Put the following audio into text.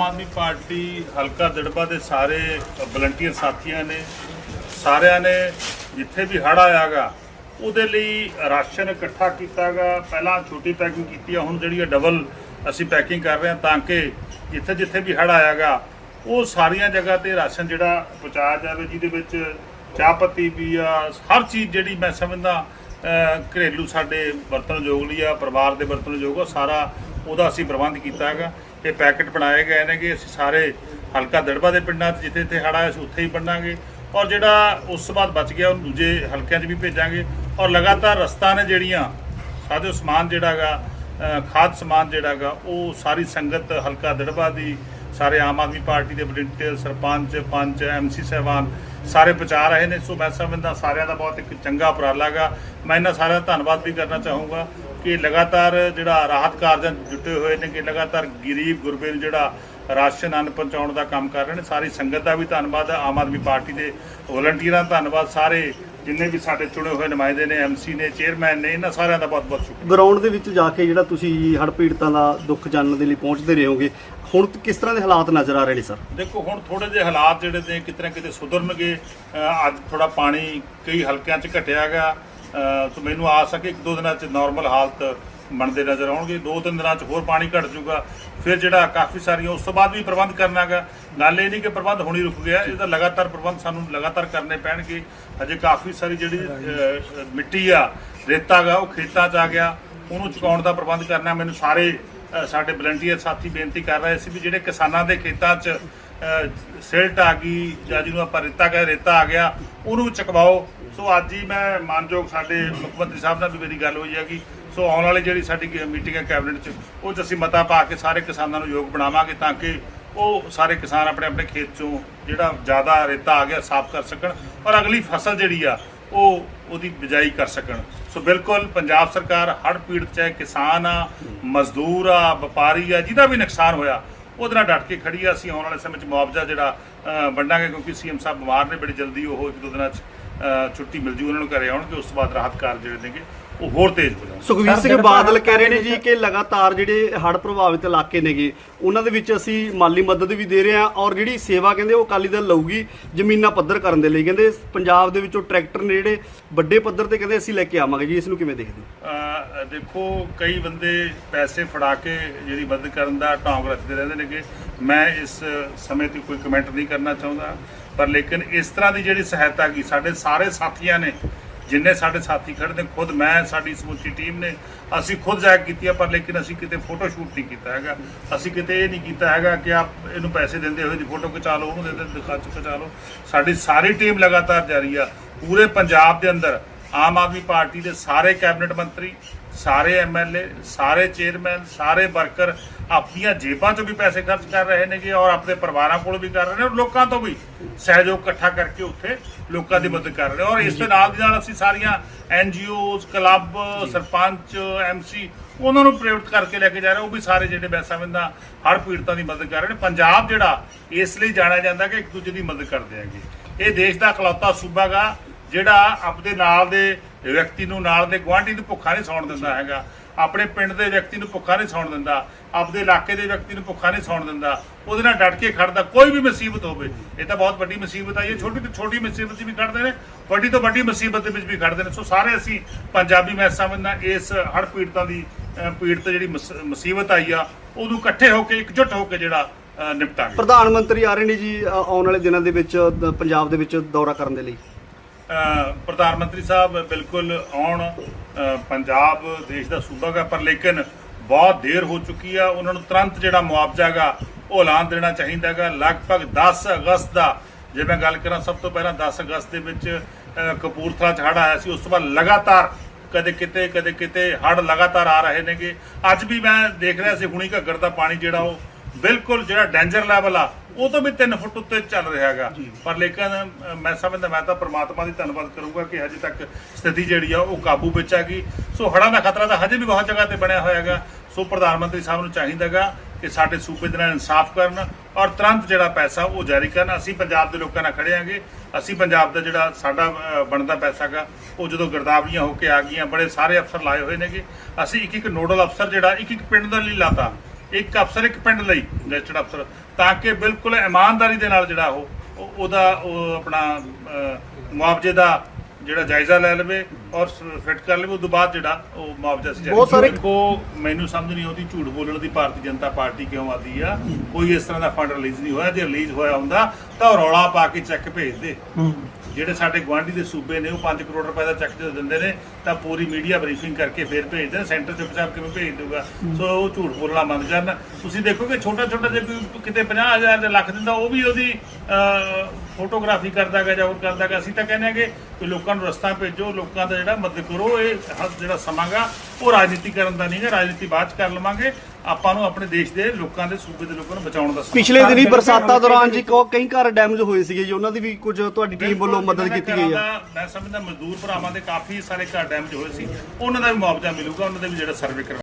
ਆਮ Aadmi party ਹਲਕਾ ਦੜਬਾ ਦੇ ਸਾਰੇ ਵਲੰਟੀਅਰ ਸਾਥੀਆਂ ਨੇ, ਸਾਰਿਆਂ ਨੇ ਜਿੱਥੇ ਵੀ ਹੜ ਆਇਆਗਾ, ਉਹਦੇ ਲਈ ਰਾਸ਼ਨ ਇਕੱਠਾ ਕੀਤਾਗਾ। ਪਹਿਲਾਂ ਛੋਟੀ ਪੈਕਿੰਗ ਕੀਤੀ ਆ, ਹੁਣ ਜਿਹੜੀ ਡਬਲ ਅਸੀਂ ਪੈਕਿੰਗ ਕਰ ਰਹੇ ਹਾਂ ਤਾਂ ਕਿ ਜਿੱਥੇ ਜਿੱਥੇ ਵੀ ਹੜ ਆਇਆਗਾ, ਉਹ ਸਾਰੀਆਂ ਜਗ੍ਹਾ ਤੇ ਰਾਸ਼ਨ ਜਿਹੜਾ ਪਹੁੰਚਾਇਆ ਜਾਵੇ, ਜਿਹਦੇ ਵਿੱਚ ਚਾਹ ਪੱਤੀ ਵੀ ਆ, ਹਰ ਚੀਜ਼ ਜਿਹੜੀ ਮੈਂ ਸਮਝਦਾ ਘਰੇਲੂ ਸਾਡੇ ਵਰਤਣਯੋਗ ਲਈ ਆ, ਪਰਿਵਾਰ ਦੇ ਵਰਤਣਯੋਗ ਆ, ਸਾਰਾ ਉਹਦਾ ਅਸੀਂ ਪ੍ਰਬੰਧ ਕੀਤਾ ਹੈਗਾ। ਇਹ ਪੈਕਟ ਬਣਾਏ ਗਏ ਨੇ ਕਿ ਅਸੀਂ ਸਾਰੇ ਹਲਕਾ ਦੜਬਾ ਦੇ ਪਿੰਡਾਂ 'ਚ ਜਿੱਥੇ ਇੱਥੇ ਹੜਾ ਆਇਆ ਸੀ ਉੱਥੇ ਹੀ ਵੰਡਾਂਗੇ ਔਰ ਜਿਹੜਾ ਉਸ ਤੋਂ ਬਾਅਦ ਬਚ ਗਿਆ, ਉਹ ਦੂਜੇ ਹਲਕਿਆਂ 'ਚ ਵੀ ਭੇਜਾਂਗੇ। ਔਰ ਲਗਾਤਾਰ ਰਸਤਾ ਨੇ ਜਿਹੜੀਆਂ, ਸਾਜੋ ਸਮਾਨ ਜਿਹੜਾਗਾ ਖਾਦ ਸਮਾਨ ਜਿਹੜਾਗਾ ਉਹ ਸਾਰੀ ਸੰਗਤ ਹਲਕਾ ਦੜਬਾ ਦੀ, ਸਾਰੇ ਆਮ ਆਦਮੀ ਪਾਰਟੀ ਦੇ ਵਲੰਟੀਅਰ ਸਰਪੰਚ, ਪੰਚ ਐਮਸੀ ਸਹਿਬਾਨ, ਸਾਰੇ ਪਹੁੰਚਾ ਰਹੇ ਨੇ। ਸੋ ਮੈਂ ਸਮਝਦਾ ਸਾਰਿਆਂ ਦਾ ਬਹੁਤ ਇੱਕ ਚੰਗਾ ਉਪਰਾਲਾ ਗਾ। ਮੈਂ ਇਹਨਾਂ ਸਾਰਿਆਂ ਦਾ ਧੰਨਵਾਦ ਵੀ ਕਰਨਾ ਚਾਹੂੰਗਾ। ਕਿ ਲਗਾਤਾਰ ਜਿਹੜਾ ਰਾਹਤ ਕਾਰਜਾਂ ਜੁਟੇ ਹੋਏ ਨੇ ਕਿ ਲਗਾਤਾਰ ਗਰੀਬ ਗੁਰਬੇ ਨੂੰ ਜਿਹੜਾ ਰਾਸ਼ਨ ਅੰਨ ਪਹੁੰਚਾਉਣ ਦਾ ਕੰਮ ਕਰ ਰਹੇ ਨੇ ਸਾਰੀ ਸੰਗਤ ਦਾ ਵੀ ਧੰਨਵਾਦ ਆਮ ਆਦਮੀ ਪਾਰਟੀ ਦੇ ਵਲੰਟੀਅਰਾਂ ਦਾ ਧੰਨਵਾਦ ਸਾਰੇ ਜਿੰਨੇ ਵੀ ਸਾਡੇ ਚੁਣੇ ਹੋਏ ਨੁਮਾਇੰਦੇ ਨੇ ਐਮਸੀ ਨੇ ਚੇਅਰਮੈਨ ਨੇ ਇਹਨਾਂ ਸਾਰਿਆਂ ਦਾ ਬਹੁਤ ਬਹੁਤ ਸ਼ੁਕਰੀਆ। ਗਰਾਊਂਡ ਦੇ ਵਿੱਚ ਜਾ ਕੇ ਜਿਹੜਾ ਤੁਸੀਂ ਹੜ੍ਹ ਪੀੜਤਾਂ ਦਾ ਦੁੱਖ ਜਾਣਨ ਦੇ ਲਈ ਪਹੁੰਚਦੇ ਰਹੇ ਹੋਗੇ ਹੁਣ ਕਿਸ ਤਰ੍ਹਾਂ ਦੇ ਹਾਲਾਤ ਨਜ਼ਰ ਆ ਰਹੇ ਨੇ ਸਰ? ਦੇਖੋ ਹੁਣ ਥੋੜੇ ਜਿਹੇ ਹਾਲਾਤ ਜਿਹੜੇ ਨੇ ਕਿਤੇ ਨਾ ਕਿਤੇ ਸੁਧਰਨਗੇ ਅੱਜ ਥੋੜਾ ਪਾਣੀ ਕਈ ਹਲਕਿਆਂ 'ਚ ਘਟਿਆ ਗਾ ਅਹ ਸੋ ਮੈਨੂੰ ਆਸ ਹੈ ਕਿ ਇੱਕ ਦੋ ਦਿਨਾਂ 'ਚ ਨਾਰਮਲ ਹਾਲਤ ਬਣਦੇ ਨਜ਼ਰ ਆਉਣਗੇ, ਦੋ ਤਿੰਨ ਦਿਨਾਂ 'ਚ ਹੋਰ ਪਾਣੀ ਘਟ ਜਾਊਗਾ। ਫਿਰ ਜਿਹੜਾ ਕਾਫੀ ਸਾਰੀਆਂ ਉਸ ਤੋਂ ਬਾਅਦ ਵੀ ਪ੍ਰਬੰਧ ਕਰਨਾਗਾ ਗੱਲ ਇਹ ਨਹੀਂ ਕਿ ਪ੍ਰਬੰਧ ਹੁਣੀ ਰੁਕ ਗਿਆ ਇਹਦਾ ਲਗਾਤਾਰ ਪ੍ਰਬੰਧ ਸਾਨੂੰ ਲਗਾਤਾਰ ਕਰਨੇ ਪੈਣਗੇ। ਅਜੇ ਕਾਫੀ ਸਾਰੀ ਜਿਹੜੀ ਮਿੱਟੀ ਆ, ਰੇਤਾ ਗਾ ਉਹ ਖੇਤਾਂ 'ਚ ਆ ਗਿਆ। ਉਹਨੂੰ ਚੁਕਾਉਣ ਦਾ ਪ੍ਰਬੰਧ ਕਰਨਾ, ਮੈਨੂੰ ਸਾਰੇ ਸਾਡੇ ਵਲੰਟੀਅਰ ਸਾਥੀ ਬੇਨਤੀ ਕਰ ਰਹੇ ਸੀ ਵੀ ਜਿਹੜੇ ਕਿਸਾਨਾਂ ਦੇ ਖੇਤਾਂ 'ਚ ਸਿਲਟ ਆ ਗਈ, ਜਾਂ ਜਿਹਨੂੰ ਆਪਾਂ ਰੇਤਾ ਕਹੇ, ਰੇਤਾ ਆ ਗਿਆ, ਉਹਨੂੰ ਵੀ ਚੁਕਵਾਓ। ਸੋ ਅੱਜ ਹੀ ਮੈਂ ਮਾਨਯੋਗ ਸਾਡੇ ਮੁੱਖ ਮੰਤਰੀ ਸਾਹਿਬ ਨਾਲ ਵੀ ਮੇਰੀ ਗੱਲ ਹੋਈ ਹੈਗੀ ਸੋ ਆਉਣ ਵਾਲੀ ਜਿਹੜੀ ਸਾਡੀ ਮੀਟਿੰਗ ਹੈ ਕੈਬਨਿਟ 'ਚ, ਉਹ 'ਚ ਅਸੀਂ ਮਤਾ ਪਾ ਕੇ ਸਾਰੇ ਕਿਸਾਨਾਂ ਨੂੰ ਯੋਗ ਬਣਾਵਾਂਗੇ ਤਾਂ ਕਿ ਉਹ ਸਾਰੇ ਕਿਸਾਨ ਆਪਣੇ ਆਪਣੇ ਖੇਤ 'ਚੋਂ ਜਿਹੜਾ ਜ਼ਿਆਦਾ ਰੇਤਾ ਆ ਗਿਆ ਸਾਫ਼ ਕਰ ਸਕਣ ਔਰ ਅਗਲੀ ਫਸਲ ਜਿਹੜੀ ਆ, ਉਹ ਉਹਦੀ ਬਿਜਾਈ ਕਰ ਸਕਣ। ਸੋ ਬਿਲਕੁਲ ਪੰਜਾਬ ਸਰਕਾਰ ਹੜ੍ਹ ਪੀੜਤ ਚਾਹੇ ਕਿਸਾਨ ਆ, ਮਜ਼ਦੂਰ ਆ, ਵਪਾਰੀ ਆ, ਜਿਹਦਾ ਵੀ ਨੁਕਸਾਨ ਹੋਇਆ, ਉਹਦੇ ਨਾਲ ਡਟ ਕੇ ਖੜੀ ਆ। ਅਸੀਂ ਆਉਣ ਵਾਲੇ ਸਮੇਂ 'ਚ ਮੁਆਵਜ਼ਾ ਜਿਹੜਾ ਵੰਡਾਂਗੇ ਕਿਉਂਕਿ ਸੀਐਮ ਸਾਹਿਬ ਬਿਮਾਰ ਨੇ, ਬੜੀ ਜਲਦੀ ਉਹ ਇੱਕ ਦੋ ਦਿਨਾਂ 'ਚ ਛੁੱਟੀ ਮਿਲ ਜੂ ਉਹਨਾਂ ਨੂੰ ਘਰੇ ਆਉਣਗੇ ਉਸ ਤੋਂ ਬਾਅਦ ਰਾਹਤ ਕਾਰਜ ਜਿਹੜੇ ਨੇਗੇ ਉਹ ਹੋਰ ਤੇਜ਼ ਹੋ ਜਾਣਗੇ। ਸੁਖਵੀਰ ਸਿੰਘ ਬਾਦਲ ਕਹਿ ਰਹੇ ਨੇ ਜੀ ਕਿ ਲਗਾਤਾਰ ਜਿਹੜੇ ਹੜ੍ਹ ਪ੍ਰਭਾਵਿਤ ਇਲਾਕੇ ਨੇਗੇ ਉਹਨਾਂ ਦੇ ਵਿੱਚ ਅਸੀਂ ਮਾਲੀ ਮਦਦ ਵੀ ਦੇ ਰਹੇ ਹਾਂ ਔਰ ਜਿਹੜੀ ਸੇਵਾ ਕਹਿੰਦੇ ਉਹ ਅਕਾਲੀ ਦਲ ਲਊਗੀ ਜ਼ਮੀਨਾਂ ਪੱਧਰ ਕਰਨ ਦੇ ਲਈ। ਕਹਿੰਦੇ ਪੰਜਾਬ ਦੇ ਵਿੱਚੋਂ ਟਰੈਕਟਰ ਨੇ ਜਿਹੜੇ ਵੱਡੇ ਪੱਧਰ ਤੇ ਕਹਿੰਦੇ ਅਸੀਂ ਲੈ ਕੇ ਆਵਾਂਗੇ ਜੀ ਇਸ ਨੂੰ ਕਿਵੇਂ ਦੇਖਦੇ ਦੇਖੋ ਕਈ ਬੰਦੇ ਪੈਸੇ ਫੜਾ ਕੇ ਜਿਹੜੀ ਮਦਦ ਕਰਨ ਦਾ ਢੌਂਗ ਰੱਖਦੇ ਰਹਿੰਦੇ ਨੇਗੇ। ਮੈਂ ਇਸ ਸਮੇਂ ਤੇ ਕੋਈ ਕਮੈਂਟ ਨਹੀਂ ਕਰਨਾ ਚਾਹੁੰਦਾ, ਪਰ ਲੇਕਿਨ ਇਸ ਤਰ੍ਹਾਂ ਦੀ ਜਿਹੜੀ ਸਹਾਇਤਾ ਕੀ ਸਾਡੇ ਸਾਰੇ ਸਾਥੀਆਂ ਨੇ, ਜਿੰਨੇ ਸਾਡੇ ਸਾਥੀ ਖੜੇ ਨੇ, ਖੁਦ ਮੈਂ, ਸਾਡੀ ਸਮੁੱਚੀ ਟੀਮ ਨੇ, ਅਸੀਂ ਖੁਦ ਜਾਇ ਕੀਤੀ ਆ, ਪਰ ਲੇਕਿਨ ਅਸੀਂ ਕਿਤੇ ਫੋਟੋ ਸ਼ੂਟ ਨਹੀਂ ਕੀਤਾ ਹੈਗਾ। ਅਸੀਂ ਕਿਤੇ ਇਹ ਨਹੀਂ ਕੀਤਾ ਹੈਗਾ ਕਿ ਆਪ ਇਹਨੂੰ ਪੈਸੇ ਦਿੰਦੇ ਹੋਏ ਦੀ ਫੋਟੋ ਖਿਚਾ ਲਓ, ਉਹਨੂੰ ਦੇ ਦੇ ਦਿਖਾ ਚੁੱਕ ਖਿਚਾ ਲਓ। ਸਾਡੀ ਸਾਰੀ ਟੀਮ ਲਗਾਤਾਰ ਜਾਰੀ ਆ। ਪੂਰੇ ਪੰਜਾਬ ਦੇ ਅੰਦਰ ਆਮ ਆਦਮੀ ਪਾਰਟੀ ਦੇ ਸਾਰੇ ਕੈਬਨਿਟ ਮੰਤਰੀ ਸਾਰੇ ਐਮਐਲਏ ਸਾਰੇ ਚੇਅਰਮੈਨ ਸਾਰੇ ਵਰਕਰ ਆਪਣੀਆਂ ਜੇਬਾਂ 'ਚੋਂ ਵੀ ਪੈਸੇ ਖਰਚ ਕਰ ਰਹੇ ਨੇਗੇ ਔਰ ਆਪਣੇ ਪਰਿਵਾਰਾਂ ਕੋਲ ਵੀ ਕਰ ਰਹੇ ਨੇ ਔਰ ਲੋਕਾਂ ਤੋਂ ਵੀ ਸਹਿਯੋਗ ਇਕੱਠਾ ਕਰਕੇ ਉੱਥੇ ਲੋਕਾਂ ਦੀ ਮਦਦ ਕਰ ਰਹੇ ਔਰ ਇਸ ਦੇ ਨਾਲ ਦੀ ਨਾਲ ਅਸੀਂ ਸਾਰੀਆਂ ਐਨਜੀਓਜ਼ ਕਲੱਬ ਸਰਪੰਚ ਐਮਸੀ ਉਹਨਾਂ ਨੂੰ ਪ੍ਰੇਰਿਤ ਕਰਕੇ ਲੈ ਕੇ ਜਾ ਰਹੇ ਉਹ ਵੀ ਸਾਰੇ ਜਿਹੜੇ ਮੈਂ ਸਮਝਦਾ ਹਰ ਪੀੜਤਾਂ ਦੀ ਮਦਦ ਕਰ ਰਹੇ ਨੇ। ਪੰਜਾਬ ਜਿਹੜਾ ਇਸ ਲਈ ਜਾਣਿਆ ਜਾਂਦਾ ਕਿ ਇੱਕ ਦੂਜੇ ਦੀ ਮਦਦ ਕਰਦੇ ਹੈਗੇ। ਇਹ ਦੇਸ਼ ਦਾ ਇਕਲੌਤਾ ਸੂਬਾ ਗਾ। ਜਿਹੜਾ ਆਪਦੇ ਨਾਲ ਦੇ ਵਿਅਕਤੀ ਨੂੰ ਨਾਲ ਦੇ ਗੁਆਂਢੀ ਨੂੰ ਭੁੱਖਾ ਨਹੀਂ ਸੌਣ ਦਿੰਦਾ ਹੈਗਾ। ਆਪਣੇ ਪਿੰਡ ਦੇ ਵਿਅਕਤੀ ਨੂੰ ਭੁੱਖਾ ਨਹੀਂ ਸੌਣ ਦਿੰਦਾ। ਆਪਦੇ ਇਲਾਕੇ ਦੇ ਵਿਅਕਤੀ ਨੂੰ ਭੁੱਖਾ ਨਹੀਂ ਸੌਣ ਦਿੰਦਾ। ਉਹਦੇ ਨਾਲ ਡਟ ਕੇ ਖੜਦਾ ਕੋਈ ਵੀ ਮੁਸੀਬਤ ਹੋਵੇ। ਇਹ ਤਾਂ ਬਹੁਤ ਵੱਡੀ ਮੁਸੀਬਤ ਆਈ ਹੈ ਛੋਟੀ ਤੋਂ ਛੋਟੀ ਮੁਸੀਬਤ 'ਚ ਵੀ ਖੜਦੇ ਨੇ ਵੱਡੀ ਤੋਂ ਵੱਡੀ ਮੁਸੀਬਤ ਦੇ ਵਿੱਚ ਵੀ ਖੜਦੇ ਨੇ। ਸੋ ਸਾਰੇ ਅਸੀਂ ਪੰਜਾਬੀ ਮੈਂ ਸਮਝਦਾ ਇਸ ਹੜ੍ਹ ਪੀੜਤਾਂ ਦੀ ਪੀੜਤ ਜਿਹੜੀ ਮੁਸ- ਮੁਸੀਬਤ ਆਈ ਆ ਉਹਨੂੰ ਇਕੱਠੇ ਹੋ ਕੇ ਇਕਜੁੱਟ ਹੋ ਕੇ ਜਿਹੜਾ ਅਹ, ਨਿਪਟਾਂਗੇ। ਪ੍ਰਧਾਨ ਮੰਤਰੀ ਆ ਰਹੇ ਨੇ ਜੀ ਆਉਣ ਵਾਲੇ ਦਿਨਾਂ ਦੇ ਵਿੱਚ ਪੰਜਾਬ ਦੇ ਵਿੱਚ ਦੌਰਾ ਕਰਨ ਦੇ ਲਈ। ਪ੍ਰਧਾਨ ਮੰਤਰੀ ਸਾਹਿਬ ਬਿਲਕੁਲ ਆਉਣ ਪੰਜਾਬ ਦੇਸ਼ ਦਾ ਸੂਬਾ ਗਾ, ਪਰ ਲੇਕਿਨ ਬਹੁਤ ਦੇਰ ਹੋ ਚੁੱਕੀ ਆ, ਉਹਨਾਂ ਨੂੰ ਤੁਰੰਤ ਜਿਹੜਾ ਮੁਆਵਜ਼ਾ ਗਾ, ਉਹ ਐਲਾਨ ਦੇਣਾ ਚਾਹੀਦਾ ਗਾ। ਲਗਭਗ 10 ਅਗਸਤ ਦਾ, ਜੇ ਮੈਂ ਗੱਲ ਕਰਾਂ, ਸਭ ਤੋਂ ਪਹਿਲਾਂ 10 ਅਗਸਤ ਦੇ ਵਿੱਚ ਕਪੂਰਥਲਾ ਚ ਹੜ੍ਹ ਆਇਆ ਸੀ, ਉਸ ਤੋਂ ਬਾਅਦ ਲਗਾਤਾਰ ਕਦੇ ਕਿਤੇ ਕਦੇ ਕਿਤੇ ਹੜ੍ਹ ਲਗਾਤਾਰ ਆ ਰਹੇ ਨੇਗੇ। ਅੱਜ ਵੀ ਮੈਂ ਦੇਖ ਰਿਹਾ ਸੀ, ਹੁਣੀ ਘੱਗਰ ਦਾ ਪਾਣੀ ਜਿਹੜਾ ਉਹ ਬਿਲਕੁਲ ਜਿਹੜਾ ਡੇਂਜਰ ਲੈਵਲ ਆ ਉਹ ਤੋਂ ਵੀ 3 ਫੁੱਟ ਉੱਤੇ ਚੱਲ ਰਿਹਾ ਹੈਗਾ। ਪਰ ਲੇਕਿਨ ਮੈਂ ਸਮਝਦਾ ਮੈਂ ਤਾਂ ਪ੍ਰਮਾਤਮਾ ਦੀ ਧੰਨਵਾਦ ਕਰੂੰਗਾ ਕਿ ਹਜੇ ਤੱਕ ਸਥਿਤੀ ਜਿਹੜੀ ਆ ਉਹ ਕਾਬੂ ਵਿੱਚ ਆ ਗਈ। ਸੋ ਹੜ੍ਹਾਂ ਦਾ ਖਤਰਾ ਤਾਂ ਹਜੇ ਵੀ ਬਹੁਤ ਜਗ੍ਹਾ ਤੇ ਬਣਿਆ ਹੋਇਆ ਹੈਗਾ। ਸੋ ਪ੍ਰਧਾਨ ਮੰਤਰੀ ਸਾਹਿਬ ਨੂੰ ਚਾਹੀਦਾਗਾ ਕਿ ਸਾਡੇ ਸੂਬੇ ਦੇ ਨਾਲ ਇਨਸਾਫ ਕਰਨ ਔਰ ਤੁਰੰਤ ਜਿਹੜਾ ਪੈਸਾ ਉਹ ਜਾਰੀ ਕਰਨ। ਅਸੀਂ ਪੰਜਾਬ ਦੇ ਲੋਕਾਂ ਨਾਲ ਖੜੇ ਆਂਗੇ ਅਸੀਂ ਪੰਜਾਬ ਦਾ ਜਿਹੜਾ ਸਾਡਾ ਬਣਦਾ ਪੈਸਾ ਗਾ ਉਹ ਜਦੋਂ ਗਰਦਾਵਰੀਆਂ ਹੋ ਕੇ ਆ ਗਈਆਂ ਬੜੇ ਸਾਰੇ ਅਫਸਰ ਲਾਏ ਹੋਏ ਨੇਗੇ। ਅਸੀਂ ਇੱਕ ਇੱਕ ਨੋਡਲ ਅਫਸਰ ਜਿਹੜਾ ਇੱਕ ਇੱਕ ਪਿੰਡ ਦੇ ਲਈ ਲਾਤਾ ਇੱਕ ਅਫਸਰ ਇੱਕ ਪਿੰਡ ਲਈ ਗੈਸਟਡ ਅਫਸਰ ਤਾਂ ਕਿ ਬਿਲਕੁਲ ਇਮਾਨਦਾਰੀ ਦੇ ਨਾਲ ਜਿਹੜਾ ਉਹ ਉਹ- ਉਹਦਾ ਉਹ ਆਪਣਾ ਮੁਆਵਜ਼ੇ ਦਾ ਜਿਹੜਾ ਜਾਇਜ਼ਾ ਲੈ ਲਵੇ ਔਰ ਫਿੱਟ ਕਰ ਲਵੇ ਉਸ ਤੋਂ ਬਾਅਦ ਜਿਹੜਾ ਉਹ ਮੁਆਵਜ਼ਾ ਸੀ ਬਹੁਤ ਸਾਰੇ- ਦੇਖੋ ਮੈਨੂੰ ਸਮਝ ਨਹੀਂ ਆਉਂਦੀ ਝੂਠ ਬੋਲਣ ਦੀ ਭਾਰਤੀ ਜਨਤਾ ਪਾਰਟੀ ਕਿਉਂ ਆਦੀ ਆ? ਕੋਈ ਇਸ ਤਰ੍ਹਾਂ ਦਾ ਫੰਡ ਰਿਲੀਜ਼ ਨਹੀਂ ਹੋਇਆ ਜੇ ਰਿਲੀਜ਼ ਹੋਇਆ ਹੁੰਦਾ ਤਾਂ ਰੌਲਾ ਪਾ ਕੇ ਚੈੱਕ ਭੇਜਦੇ ਜਿਹੜੇ ਸਾਡੇ ਗਵਾਂਢੀ ਦੇ ਸੂਬੇ ਨੇ ਉਹ 5 ਕਰੋੜ ਰੁਪਏ ਦਾ ਚੈੱਕ ਜਦੋਂ ਦਿੰਦੇ ਨੇ ਤਾਂ ਪੂਰੀ ਮੀਡੀਆ ਬਰੀਫਿੰਗ ਕਰਕੇ ਫਿਰ ਭੇਜਦੇ ਨੇ ਸੈਂਟਰ ਤੇ ਪੰਜਾਬ ਕਿਵੇਂ ਭੇਜ ਦਊਗਾ? ਸੋ ਉਹ ਝੂਠ ਬੋਲਣਾ ਬੰਦ ਕਰਨ। ਤੁਸੀਂ ਦੇਖੋਗੇ ਛੋਟਾ ਛੋਟਾ ਜੇ ਕੋਈ ਕਿਤੇ 50000 ਜਾਂ ਲੱਖ ਦਿੰਦਾ ਉਹ ਵੀ ਉਹਦੀ ਫੋਟੋਗ੍ਰਾਫੀ ਕਰਦਾ ਗਾ ਜਾਂ ਹੋਰ ਕਰਦਾ ਗਾ। ਅਸੀਂ ਤਾਂ ਕਹਿੰਦੇ ਹਾਂ ਕਿ ਲੋਕਾਂ ਨੂੰ ਰਸਤਾ ਭੇਜੋ ਲੋਕਾਂ ਦਾ ਜਿਹੜਾ ਮਦਦ ਕਰੋ ਇਹ ਜਿਹੜਾ ਸਮਾਂ ਗਾ ਉਹ ਰਾਜਨੀਤੀ ਕਰਨ ਦਾ ਨਹੀਂ ਹੈ ਰਾਜਨੀਤੀ ਬਾਅਦ ਚ ਕਰ ਲਵਾਂਗੇ। ਆਪਾਂ ਨੂੰ ਆਪਣੇ ਦੇਸ਼ ਦੇ ਲੋਕਾਂ ਦੇ ਸੂਬੇ ਦੇ ਲੋਕਾਂ ਨੂੰ ਬਚਾਉਣ ਦਾ ਪਿਛਲੇ ਦਿਨੀ ਬਰਸਾਤਾਂ ਦੌਰਾਨ ਜੀ ਕੋ- ਕਈ ਘਰ ਡੈਮੇਜ ਹੋਏ ਸੀਗੇ ਜੀ ਉਹਨਾਂ ਦੀ ਵੀ ਕੁਝ ਤੁਹਾਡੀ ਟੀਮ ਵੱਲੋਂ ਮਦਦ ਕੀਤੀ ਗਈ ਆ। ਮੈਂ ਸਮਝਦਾ ਮਜ਼ਦੂਰ ਭਰਾਵਾਂ ਦੇ ਕਾਫੀ ਸਾਰੇ ਘਰ ਡੈਮੇਜ ਹੋਏ ਸੀ ਉਹਨਾਂ ਦਾ ਵੀ ਮੁਆਵਜ਼ਾ ਮਿਲੂਗਾ ਉਹਨਾਂ ਦੇ ਵੀ ਜਿਹੜਾ ਸਰਵੇ